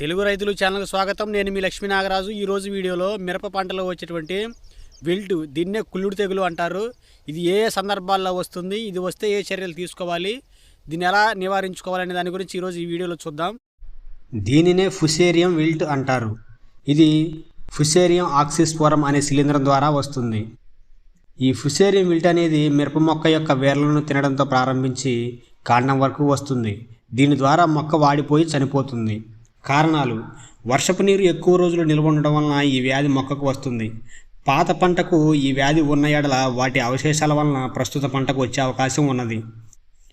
తెలుగు రైతులు ఛానల్కి స్వాగతం. నేను మీ లక్ష్మీ నాగరాజు. ఈరోజు వీడియోలో మిరప పంటలో వచ్చేటువంటి విల్ట్ దీన్నే కుళ్ళుడు తెగులు అంటారు. ఇది ఏ ఏ సందర్భాల్లో వస్తుంది? ఇది వస్తే ఏ చర్యలు తీసుకోవాలి? దీన్ని ఎలా నివారించుకోవాలనే దాని గురించి ఈరోజు ఈ వీడియోలో చూద్దాం. దీనినే ఫుసేరియం విల్ట్ అంటారు. ఇది ఫుసేరియం ఆక్సిస్పోరం అనే శిలీంధ్రం ద్వారా వస్తుంది. ఈ ఫుసేరియం విల్ట్ అనేది మిరప మొక్క యొక్క వేర్లను తినడంతో ప్రారంభించి కాండం వరకు వస్తుంది. దీని ద్వారా మొక్క వాడిపోయి చనిపోతుంది. కారణాలు. వర్షపు నీరు ఎక్కువ రోజులు నిల్వ ఉండడం వలన ఈ వ్యాధి మొక్కకు వస్తుంది. పాత పంటకు ఈ వ్యాధి ఉన్న ఎడల వాటి అవశేషాల వలన ప్రస్తుత పంటకు వచ్చే అవకాశం ఉన్నది.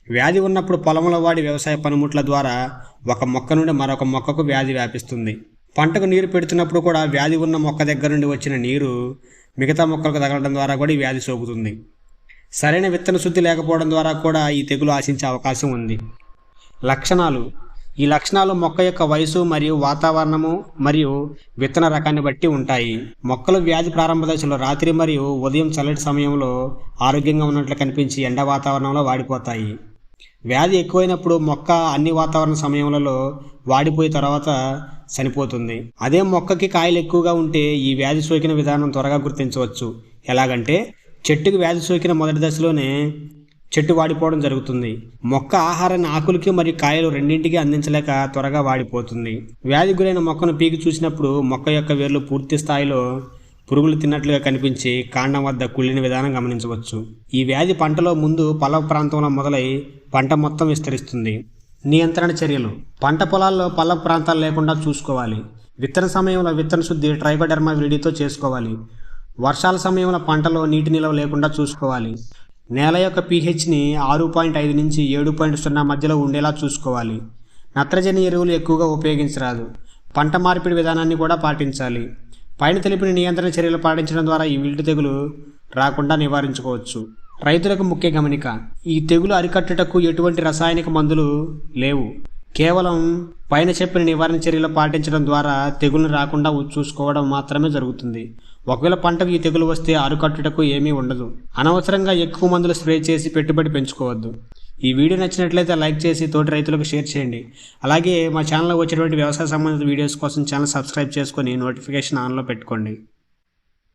వ్యాధి ఉన్నప్పుడు పొలంలో వాడి వ్యవసాయ పనిముట్ల ద్వారా ఒక మొక్క నుండి మరొక మొక్కకు వ్యాధి వ్యాపిస్తుంది. పంటకు నీరు పెడుతున్నప్పుడు కూడా వ్యాధి ఉన్న మొక్క దగ్గర నుండి వచ్చిన నీరు మిగతా మొక్కలకు తగలడం ద్వారా కూడా ఈ వ్యాధి సోకుతుంది. సరైన విత్తన శుద్ధి లేకపోవడం ద్వారా కూడా ఈ తెగులు ఆశించే అవకాశం ఉంది. లక్షణాలు. ఈ లక్షణాలు మొక్క యొక్క వయసు మరియు వాతావరణము మరియు విత్తన రకాన్ని బట్టి ఉంటాయి. మొక్కలు వ్యాధి ప్రారంభ దశలో రాత్రి మరియు ఉదయం చల్లటి సమయంలో ఆరోగ్యంగా ఉన్నట్లు కనిపించి ఎండ వాతావరణంలో వాడిపోతాయి. వ్యాధి ఎక్కువైనప్పుడు మొక్క అన్ని వాతావరణ సమయంలో వాడిపోయి తర్వాత చనిపోతుంది. అదే మొక్కకి కాయలు ఎక్కువగా ఉంటే ఈ వ్యాధి సోకిన విధానం త్వరగా గుర్తించవచ్చు. ఎలాగంటే చెట్టుకు వ్యాధి సోకిన మొదటి దశలోనే చెట్టు వాడిపోవడం జరుగుతుంది. మొక్క ఆహారాన్ని ఆకులకి మరియు కాయలు రెండింటికి అందించలేక త్వరగా వాడిపోతుంది. వ్యాధి గురైన మొక్కను పీకి చూసినప్పుడు మొక్క యొక్క వేర్లు పూర్తి స్థాయిలో పురుగులు తిన్నట్లుగా కనిపించి కాండం వద్ద కుళ్ళిన విధానం గమనించవచ్చు. ఈ వ్యాధి పంటలో ముందు పొల ప్రాంతంలో మొదలై పంట మొత్తం విస్తరిస్తుంది. నియంత్రణ చర్యలు. పంట పొలాల్లో పల్ల ప్రాంతాలు లేకుండా చూసుకోవాలి. విత్తన సమయంలో విత్తన శుద్ధి ట్రైకోడెర్మా విడితో చేసుకోవాలి. వర్షాల సమయంలో పంటలో నీటి నిల్వ లేకుండా చూసుకోవాలి. నేల యొక్క పీహెచ్ని ఆరు పాయింట్ ఐదు నుంచి ఏడు పాయింట్ సున్నా మధ్యలో ఉండేలా చూసుకోవాలి. నత్రజని ఎరువులు ఎక్కువగా ఉపయోగించరాదు. పంట మార్పిడి విధానాన్ని కూడా పాటించాలి. పైన తెలిపిన నియంత్రణ చర్యలు పాటించడం ద్వారా ఈ విల్టు తెగులు రాకుండా నివారించుకోవచ్చు. రైతులకు ముఖ్య గమనిక ఈ తెగులు అరికట్టుటకు ఎటువంటి రసాయనిక మందులు లేవు. కేవలం పైన చెప్పిన నివారణ చర్యలు పాటించడం ద్వారా తెగులు రాకుండా చూసుకోవడం మాత్రమే జరుగుతుంది. ఒకవేళ పంటకు ఈ తెగులు వస్తే అరుకట్టుటకు ఏమీ ఉండదు. అనవసరంగా ఎక్కువ మందులు స్ప్రే చేసి పెట్టుబడి పెంచుకోవద్దు. ఈ వీడియో నచ్చినట్లయితే లైక్ చేసి తోటి రైతులకు షేర్ చేయండి. అలాగే మా ఛానల్లో వచ్చేటువంటి వ్యవసాయ సంబంధిత వీడియోస్ కోసం ఛానల్ సబ్స్క్రైబ్ చేసుకొని నోటిఫికేషన్ ఆన్లో పెట్టుకోండి.